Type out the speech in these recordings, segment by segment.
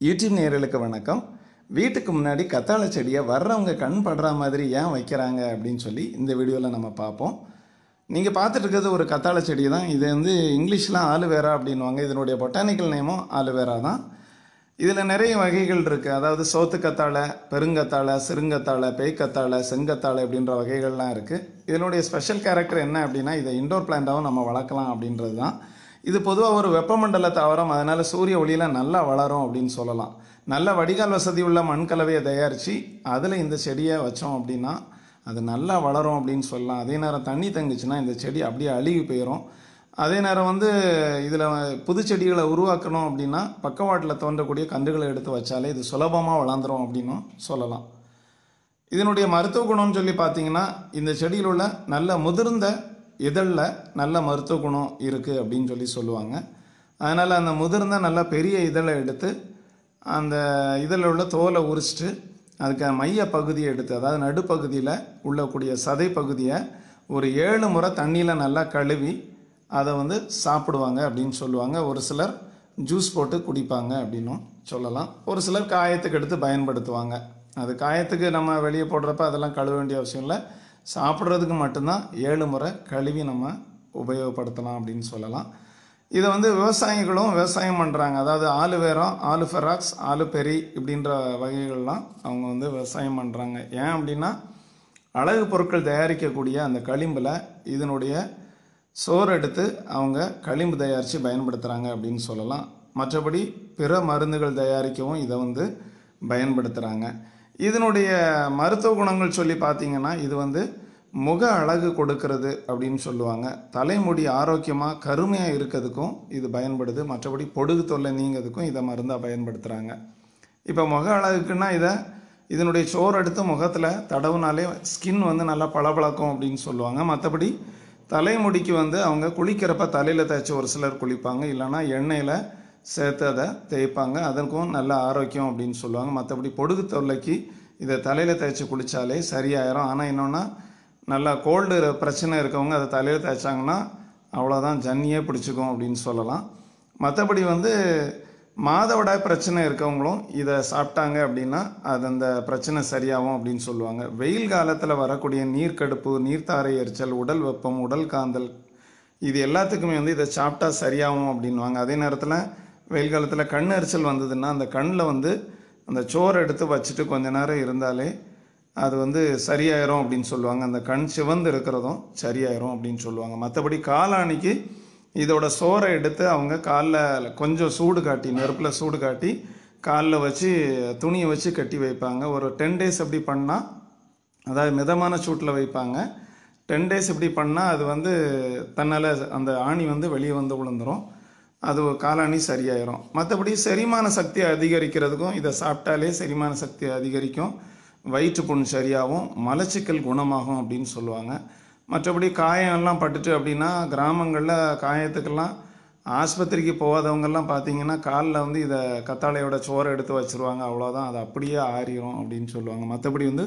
YouTube நேரலுக்கு வணக்கம். வீட்டுக்கு முன்னாடி கத்தாழை செடியை வர்றவங்க கண் படுற மாதிரி ஏன் வைக்கிறாங்க அப்படின்னு சொல்லி இந்த வீடியோவில் நம்ம பார்ப்போம். நீங்கள் பார்த்துட்டு இருக்கிறது ஒரு கத்தாழை செடி தான். இது வந்து இங்கிலீஷில் ஆலுவேரா அப்படின்வாங்க இதனுடைய பொட்டானிக்கல் நேமும் ஆலுவேரா தான். இதில் நிறைய வகைகள் இருக்குது அதாவது சோத்து கத்தாழை பெருங்கத்தாழை சிறுங்கத்தாழை பேய்க்கத்தாழை செங்கத்தாழை அப்படின்ற வகைகள்லாம் இருக்குது இதனுடைய ஸ்பெஷல் கேரக்டர் என்ன அப்படின்னா இதை இண்டோர் பிளான்ட்டாகவும் நம்ம வளர்க்கலாம் அப்படின்றது தான். இது பொதுவாக ஒரு வெப்பமண்டல தாவரம் அதனால் சூரிய ஒளியில் நல்லா வளரும் அப்படின்னு சொல்லலாம். நல்ல வடிகால் வசதி உள்ள மண் கலவையை தயாரித்து அதில் இந்த செடியை வச்சோம் அப்படின்னா அது நல்லா வளரும் அப்படின்னு சொல்லலாம். அதே நேரம் தண்ணி தங்குச்சுன்னா இந்த செடி அப்படியே அழுகி போயிடும் அதே நேரம் வந்து இதில் புது செடிகளை உருவாக்கணும் அப்படின்னா பக்கவாட்டில் தோன்றக்கூடிய கன்றுகளை எடுத்து வச்சாலே இது சுலபமாக வளர்ந்துரும் அப்படின்னும் சொல்லலாம். இதனுடைய மருத்துவ குணம்னு சொல்லி பார்த்தீங்கன்னா இந்த செடியில் உள்ள நல்ல முதிர்ந்த இதழில் நல்ல மருத்துவ குணம் இருக்குது அப்படின்னு சொல்லி சொல்லுவாங்க. அதனால் அந்த முதிர்ந்த நல்லா பெரிய இதழை எடுத்து அந்த இதழில் உள்ள தோலை உரிச்சிட்டு அதுக்கு மைய பகுதியை எடுத்து அதாவது நடுப்பகுதியில் உள்ளக்கூடிய சதை பகுதியை ஒரு ஏழு முறை தண்ணியில் நல்லா கழுவி அதை வந்து சாப்பிடுவாங்க அப்படின்னு சொல்லுவாங்க. ஒரு சிலர் ஜூஸ் போட்டு குடிப்பாங்க அப்படின்னும் சொல்லலாம். ஒரு சிலர் காயத்துக்கு எடுத்து பயன்படுத்துவாங்க. அது காயத்துக்கு நம்ம வெளியே போடுறப்ப அதெல்லாம் கழுவ வேண்டிய அவசியம் இல்லை. சாப்பிட்றதுக்கு மட்டும்தான் ஏழு முறை கழுவி நம்ம உபயோகப்படுத்தலாம் அப்படின்னு சொல்லலாம். இதை வந்து விவசாயிகளும் விவசாயம் பண்ணுறாங்க அதாவது ஆலு வேரம் ஆலு ஃபெராக்ஸ் ஆலு பெரி இப்படின்ற வகைகள்லாம் அவங்க வந்து விவசாயம் பண்ணுறாங்க ஏன் அப்படின்னா அழகு பொருட்கள் தயாரிக்கக்கூடிய அந்த களிம்பில் இதனுடைய சோறு எடுத்து அவங்க களிம்பு தயாரித்து பயன்படுத்துகிறாங்க அப்படின்னு சொல்லலாம். மற்றபடி பிற மருந்துகள் தயாரிக்கவும் இதை வந்து பயன்படுத்துகிறாங்க இதனுடைய மருத்துவ குணங்கள் சொல்லி பார்த்தீங்கன்னா இது வந்து முக அழகு கொடுக்கறது அப்படின்னு சொல்லுவாங்க. தலைமுடி ஆரோக்கியமாக கருமையாக இருக்கிறதுக்கும் இது பயன்படுது. மற்றபடி பொடுகு தொல்லை நீங்கிறதுக்கும் இதை மருந்தாக பயன்படுத்துகிறாங்க இப்போ முக அழகுக்குன்னா இதை இதனுடைய சோறு எடுத்து முகத்தில் தடவுனாலே ஸ்கின் வந்து நல்லா பளபளக்கும் அப்படின்னு சொல்லுவாங்க. மற்றபடி தலைமுடிக்கு வந்து அவங்க குளிக்கிறப்ப தலையில் தேய்ச்சி ஒரு சிலர் குளிப்பாங்க. இல்லைன்னா எண்ணெயில் சேர்த்து அதை தேய்ப்பாங்க. அதற்கும் நல்ல ஆரோக்கியம் அப்படின்னு சொல்லுவாங்க. மற்றபடி பொடுகு தொல்லைக்கு இதை தலையில் தேய்ச்சி குளித்தாலே சரியாயிரும். ஆனால் என்னென்னா நல்லா கோல்டு பிரச்சனை இருக்கவங்க அதை தலையில் தேய்ச்சாங்கன்னா அவ்வளோதான் ஜன்னியே பிடிச்சிக்கும் அப்படின்னு சொல்லலாம். மற்றபடி வந்து மாதவிடாய் பிரச்சனை இருக்கவங்களும் இதை சாப்பிட்டாங்க அப்படின்னா அது அந்த பிரச்சனை சரியாகும் அப்படின்னு சொல்லுவாங்க. வெயில் காலத்தில் வரக்கூடிய நீர்க்கடுப்பு நீர்த்தாரை எரிச்சல் உடல் வெப்பம் உடல் காந்தல் இது எல்லாத்துக்குமே வந்து இதை சாப்பிட்டா சரியாகும் அப்படின்வாங்க அதே நேரத்தில் வெயில் காலத்தில் கண் எரிச்சல் வந்ததுன்னா அந்த கண்ணில் வந்து அந்த சோறு எடுத்து வச்சுட்டு கொஞ்ச நேரம் இருந்தாலே அது வந்து சரியாயிரும் அப்படின்னு சொல்லுவாங்க. அந்த கண் சிவந்து இருக்கிறதும் சரியாயிரும் அப்படின்னு சொல்லுவாங்க. மற்றபடி காலாணிக்கு இதோட சோறை எடுத்து அவங்க காலில் கொஞ்சம் சூடு காட்டி நெருப்பில் சூடு காட்டி காலில் வச்சு துணியை வச்சு கட்டி வைப்பாங்க. ஒரு டென் டேஸ் அப்படி பண்ணால் அதாவது மிதமான சூட்டில் வைப்பாங்க. டென் டேஸ் இப்படி பண்ணால் அது வந்து தன்னால் அந்த ஆணி வந்து வெளியே வந்து விழுந்துரும் அது காலாணி சரியாயிரும். மற்றபடி செரிமான சக்தி அதிகரிக்கிறதுக்கும் இதை சாப்பிட்டாலே செரிமான சக்தி அதிகரிக்கும். வயிற்று புண் சரியாகும் மலச்சிக்கல் குணமாகும் அப்படின்னு சொல்லுவாங்க. மற்றபடி காயம் எல்லாம் பட்டுட்டு அப்படின்னா கிராமங்களில் காயத்துக்கெல்லாம் ஆஸ்பத்திரிக்கு போகாதவங்கெல்லாம் பார்த்தீங்கன்னா காலில் வந்து இதை கத்தாழையோட சோறை எடுத்து வச்சுருவாங்க. அவ்வளோதான் அது அப்படியே ஆறிடும் அப்படின்னு சொல்லுவாங்க. மற்றபடி வந்து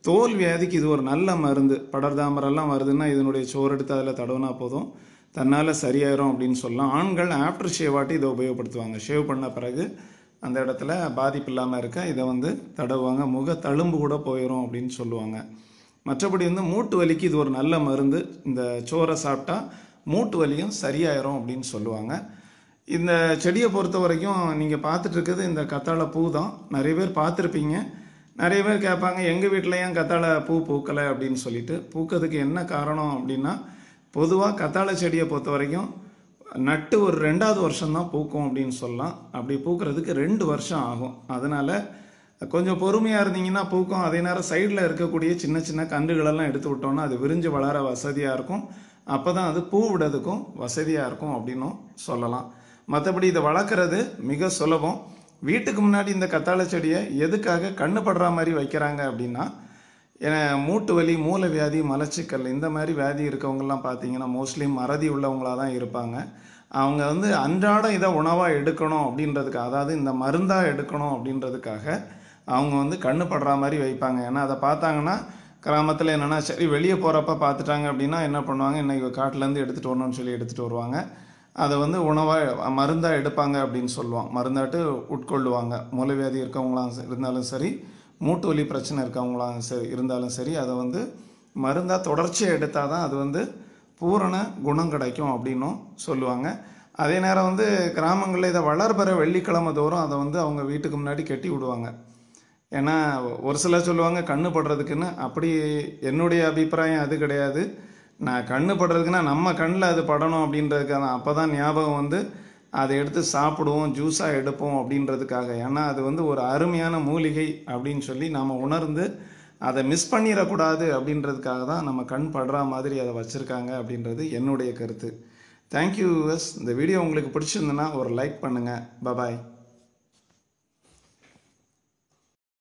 தோல் வியாதிக்கு இது ஒரு நல்ல மருந்து. படர்தாமரெல்லாம் வருதுன்னா இதனுடைய சோறு எடுத்து அதில் தடவுனா போதும். தன்னால் சரியாயிரும் அப்படின்னு சொல்லலாம். ஆண்கள் ஆஃப்டர் ஷேவாட்டி இதை உபயோகப்படுத்துவாங்க. ஷேவ் பண்ண பிறகு அந்த இடத்துல பாதிப்பு இல்லாமல் இருக்க இதை வந்து தடவுவாங்க. முக தழும்பு கூட போயிடும் அப்படின்னு சொல்லுவாங்க. மற்றபடி வந்து மூட்டு வலிக்கு இது ஒரு நல்ல மருந்து. இந்த சோறை சாப்பிட்டா மூட்டு வலியும் சரியாயிரும் அப்படின்னு சொல்லுவாங்க. இந்த செடியை பொறுத்த வரைக்கும் நீங்கள் பார்த்துட்டு இருக்கிறது இந்த கத்தாழை பூ தான். நிறைய பேர் பார்த்துருப்பீங்க. நிறைய பேர் கேட்பாங்க எங்கள் வீட்டில் ஏன் கத்தாழை பூ பூக்கலை? அப்படின்னு சொல்லிட்டு. பூக்கிறதுக்கு என்ன காரணம் அப்படின்னா பொதுவாக கத்தாழை செடியை பொறுத்த வரைக்கும் நட்டு ஒரு ரெண்டாவது வருஷம்தான் பூக்கும் அப்படின்னு சொல்லலாம். அப்படி பூக்கிறதுக்கு ரெண்டு வருஷம் ஆகும். அதனால் கொஞ்சம் பொறுமையாக இருந்தீங்கன்னா பூக்கும். அதே நேரம் சைடில் இருக்கக்கூடிய சின்ன சின்ன கன்றுகளெல்லாம் எடுத்து விட்டோம்னா அது விரிஞ்சு வளர வசதியாக இருக்கும். அப்போ தான் அது பூ விடுறதுக்கும் வசதியாக இருக்கும் அப்படின்னும் சொல்லலாம். மற்றபடி இதை வளர்க்குறது மிக சுலபம். வீட்டுக்கு முன்னாடி இந்த கத்தாழை செடியை எதுக்காக கண்ணு படுற மாதிரி வைக்கிறாங்க அப்படின்னா ஏன்னா மூட்டு வலி மூல வியாதி மலச்சிக்கல் இந்த மாதிரி வியாதி இருக்கவங்கலாம் பார்த்தீங்கன்னா மோஸ்ட்லி மறதி உள்ளவங்களாக தான் இருப்பாங்க. அவங்க வந்து அன்றாடம் இதை உணவாக எடுக்கணும் அப்படின்றதுக்காக அதாவது இந்த மருந்தாக எடுக்கணும் அப்படின்றதுக்காக அவங்க வந்து கண்ணு படுற மாதிரி வைப்பாங்க. ஏன்னா அதை பார்த்தாங்கன்னா கிராமத்தில் என்னென்னா சரி வெளியே போகிறப்ப பார்த்துட்டாங்க அப்படின்னா என்ன பண்ணுவாங்க? இன்றைக்கி காட்டிலேருந்து எடுத்துகிட்டு வரணும்னு சொல்லி எடுத்துகிட்டு வருவாங்க. அதை வந்து உணவாக மருந்தாக எடுப்பாங்க அப்படின்னு சொல்லுவாங்க. மருந்தாட்டு உட்கொள்ளுவாங்க. மூலவியாதி இருக்கவங்களாம் இருந்தாலும் சரி மூட்டு வலி பிரச்சனை இருக்கவங்களாம் சரி இருந்தாலும் சரி அதை வந்து மருந்தாக தொடர்ச்சியாக எடுத்தால் தான் அது வந்து பூரண குணம் கிடைக்கும் அப்படின்னும் சொல்லுவாங்க. அதே நேரம் வந்து கிராமங்களில் இதை வளர்பெற வெள்ளிக்கிழமை தோறும் அதை வந்து அவங்க வீட்டுக்கு முன்னாடி கட்டி விடுவாங்க. ஏன்னா ஒரு சிலர் சொல்லுவாங்க கண்ணு படுறதுக்குன்னு. அப்படி என்னுடைய அபிப்பிராயம் அது கிடையாது. நான் கண்ணு படுறதுக்குன்னா நம்ம கண்ணில் அது படணும் அப்படின்றதுக்காக அப்போ தான் ஞாபகம் வந்து அதை எடுத்து சாப்பிடுவோம் ஜூஸாக எடுப்போம் அப்படின்றதுக்காக. ஏன்னா அது வந்து ஒரு அருமையான மூலிகை அப்படின்னு சொல்லி நாம் உணர்ந்து அதை மிஸ் பண்ணிடக்கூடாது அப்படின்றதுக்காக தான் நம்ம கண் படுற மாதிரி அதை வச்சுருக்காங்க அப்படின்றது என்னுடைய கருத்து. தேங்க்யூ யூஎஸ் இந்த வீடியோ உங்களுக்கு பிடிச்சிருந்துன்னா ஒரு லைக் பண்ணுங்கள் பபாய்